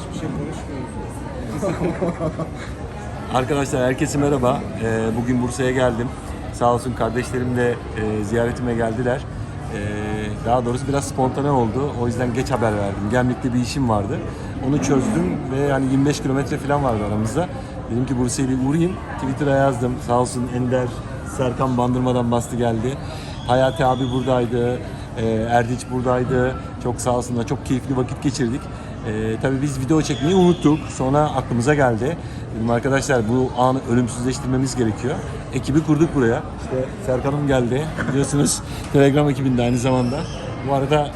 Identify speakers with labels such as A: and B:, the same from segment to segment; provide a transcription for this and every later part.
A: Hiçbir şey konuşmuyoruz.
B: Arkadaşlar herkese merhaba. Ee, bugün Bursa'ya geldim. Sağ olsun kardeşlerim de e, ziyaretime geldiler. Ee, daha doğrusu biraz spontane oldu. O yüzden geç haber verdim. Gemlik'te bir işim vardı. Onu çözdüm ve yani 25 kilometre falan vardı aramızda. Dedim ki Bursa'ya bir uğrayayım. Twitter'a yazdım. Sağ olsun Ender, Serkan Bandırmadan bastı geldi. Hayati abi buradaydı. Ee, Erdinç buradaydı. Çok sağ olsunlar. Çok keyifli vakit geçirdik. Ee, tabii biz video çekmeyi unuttuk. Sonra aklımıza geldi. Dedim arkadaşlar bu anı ölümsüzleştirmemiz gerekiyor. Ekibi kurduk buraya. İşte Serkan'ım geldi. Biliyorsunuz Telegram ekibinde aynı zamanda. Bu arada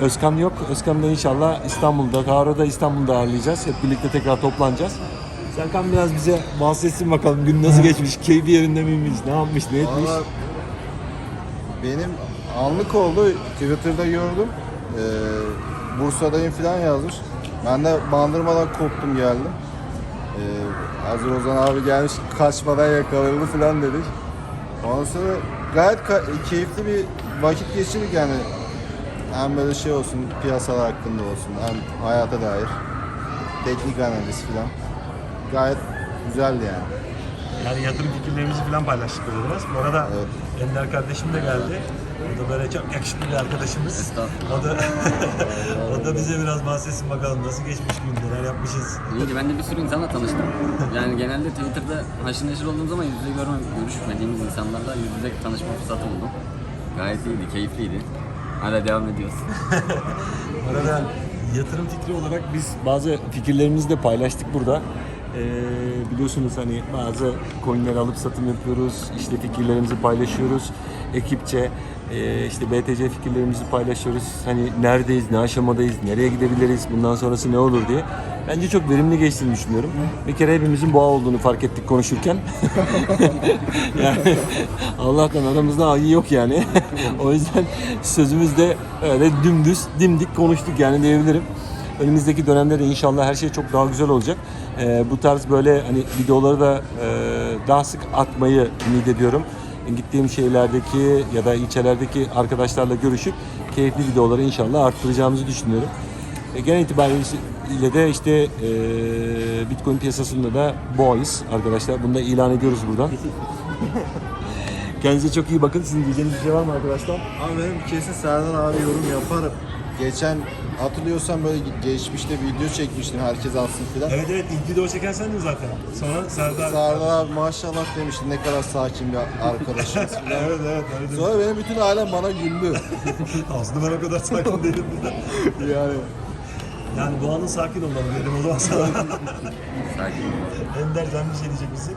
B: Özkan yok. Özkan da inşallah İstanbul'da, Tarık'ı da İstanbul'da ağırlayacağız. Hep birlikte tekrar toplanacağız. Serkan biraz bize bahsetsin bakalım gün nasıl geçmiş, keyfi yerinde miymiş, ne yapmış, ne etmiş.
A: Valla benim anlık oldu. Twitter'da gördüm. Ee, Bursa'dayım falan yazmış. Ben de bandırmadan koptum geldim. Ee, hazır Ozan abi gelmiş kaçmadan yakalandı falan dedik. Ondan sonra gayet keyifli bir vakit geçirdik yani. Hem böyle şey olsun, piyasalar hakkında olsun, hem hayata dair. Teknik analiz falan. Gayet güzeldi yani.
B: Yani yatırım fikirlerimizi falan paylaştık böyle biraz. Bu arada
A: Evet.
B: Ender kardeşim de geldi. O da böyle çok yakışıklı bir arkadaşımız. O da, o da bize biraz bahsetsin bakalım nasıl geçmiş gün, neler yapmışız.
C: İyi ki ben de bir sürü insanla tanıştım. Yani genelde Twitter'da haşır neşir olduğum zaman yüz yüze görme, görüşmediğimiz insanlarla yüz yüze tanışma fırsatı buldum. Gayet iyiydi, keyifliydi. Hala devam ediyoruz.
B: Arada yatırım fikri olarak biz bazı fikirlerimizi de paylaştık burada. Ee, biliyorsunuz hani bazı coinleri alıp satım yapıyoruz, işte fikirlerimizi paylaşıyoruz ekipçe. Ee, işte BTC fikirlerimizi paylaşıyoruz. Hani neredeyiz, ne aşamadayız, nereye gidebiliriz, bundan sonrası ne olur diye. Bence çok verimli geçtiğini düşünüyorum. Bir kere hepimizin boğa olduğunu fark ettik konuşurken. yani Allah'tan aramızda ayı yok yani. o yüzden sözümüz de öyle dümdüz, dimdik konuştuk yani diyebilirim. Önümüzdeki dönemde de inşallah her şey çok daha güzel olacak. Ee, bu tarz böyle hani videoları da e, daha sık atmayı ümit ediyorum. Gittiğim şehirlerdeki ya da ilçelerdeki arkadaşlarla görüşüp keyifli videoları inşallah arttıracağımızı düşünüyorum. E, genel itibariyle de işte e, Bitcoin piyasasında da boğayız arkadaşlar. Bunu da ilan ediyoruz buradan. Kendinize çok iyi bakın. Sizin diyeceğiniz bir şey var mı arkadaşlar?
A: Ama benim kesin Serdar abi yorum yaparım. Geçen hatırlıyorsan böyle geçmişte video çekmiştim herkes alsın filan.
B: Evet evet ilk video çeken sendin zaten. Sonra Serdar.
A: Serdar abi maşallah demişti ne kadar sakin bir arkadaşımız filan.
B: evet evet öyle.
A: Sonra benim bütün ailem bana güldü.
B: Aslında ben o kadar sakin değilim
A: yani
B: Yani doğanın sakin olmalı dedim o zaman sana.
C: Sakin.
B: Ender sen bir şey diyecek misin?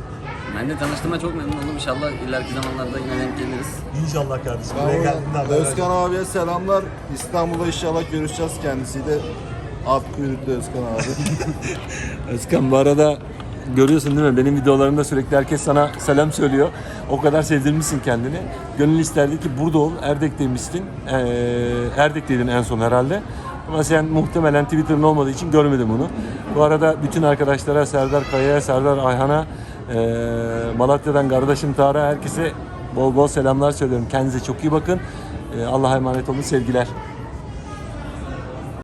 C: Ben de tanıştığıma çok memnun oldum. İnşallah ileriki zamanlarda yine denk geliriz.
B: İnşallah kardeşim.
A: ben
B: Buraya geldiğinde haber
A: Özkan abiye selamlar. İstanbul'da inşallah görüşeceğiz kendisiyle. At kuyruklu Özkan abi.
B: Özkan bu arada görüyorsun değil mi? Benim videolarımda sürekli herkes sana selam söylüyor. O kadar sevdirmişsin kendini. Gönül isterdi ki burada ol. Erdek'teymişsin. Ee, Erdek'teydin en son herhalde. Ama sen muhtemelen Twitter'ın olmadığı için görmedim bunu. Bu arada bütün arkadaşlara, Serdar Kaya'ya, Serdar Ayhan'a, Malatya'dan kardeşim Tarık'a herkese bol bol selamlar söylüyorum. Kendinize çok iyi bakın. Ee, Allah'a emanet olun. Sevgiler.